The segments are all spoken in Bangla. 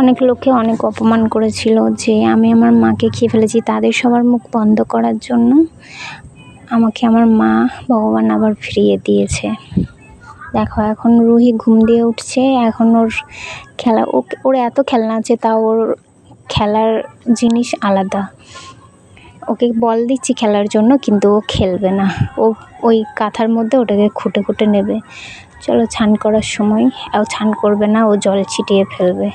অনেক লোকে অনেক অপমান করেছিল যে আমি আমার মাকে খেয়ে ফেলেছি, তাদের সবার মুখ বন্ধ করার জন্য আমাকে আমার মা ভগবান আবার ফিরিয়ে দিয়েছে। দেখো, এখন রুহি ঘুম দিয়ে উঠছে, এখন ওর খেলা ওর এত খেলনা আছে, তাও ওর খেলার জিনিস আলাদা। ওকে বল দিচ্ছি খেলার জন্য, কিন্তু ও খেলবে না। ও, ওই কাঁথার মধ্যে ওটাকে খুঁটে খুঁটে নেবে। চলো, ছান করার সময়, ও ছান করবে না, ও জল ছিটিয়ে ফেলবে।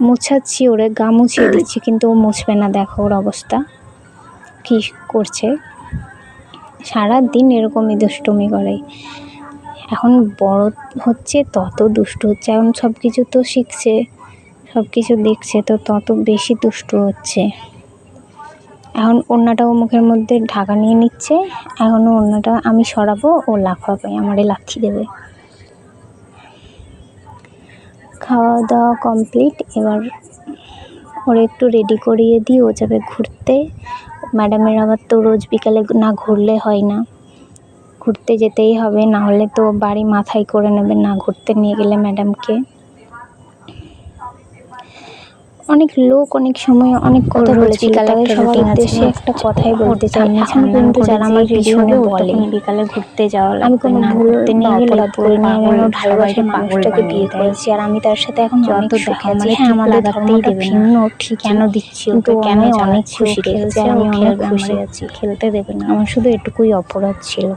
মুছাচ্ছি, ওরে গা মুছিয়ে দিচ্ছি, কিন্তু ও মুছবে না। দেখো ওর অবস্থা। কী করছে? সারা দিন এরকমই দুষ্টুমি করে। এখন বড় হচ্ছে, তত দুষ্টু হচ্ছে। এখন সব কিছু তো শিখছে সব কিছু দেখছে, তো তত বেশি দুষ্টু হচ্ছে। এখন ওড়নাটাও মুখের মধ্যে ঢাকা নিয়ে নিচ্ছে। এখনও ওড়নাটা আমি সরাবো, ও লাফাবে, আমারে লাথি দেবে। খাওয়া দাওয়া কমপ্লিট এবার ওরে একটু রেডি করিয়ে দিই, ও যাবে ঘুরতে। ম্যাডামের আবার তো রোজ বিকালে না ঘুরলে হয় না। ঘুরতে যেতেই হবে, না হলে তো বাড়ি মাথায় করে নেবে, না ঘুরতে নিয়ে গেলে ম্যাডামকে অনেক লোক অনেক সময় অনেক কথা বলেছি তাদের একটা সবার উদ্দেশ্যে একটা কথাই বলতে চাই এখন কিন্তু যারা আমার পিছনে বলে বিকালে ঘুরতে যাওয়া আমি কোনো ঘুরতে নিয়ে গেলে পুরো করিনি আমি আমার ভালোবাসার মানুষটাকে বিয়ে। করেছি আর আমি তার সাথে এখন যত দেখা মানে হ্যাঁ ঠিক আমাদের লাগাতেই দেবে না। ঠিক কেন দিচ্ছি ওকে, কেন অনেক খুশি রেখেছি আমি অনেক খুশি আছি খেলতে দেবে না আমার শুধু এটুকুই অপরাধ ছিল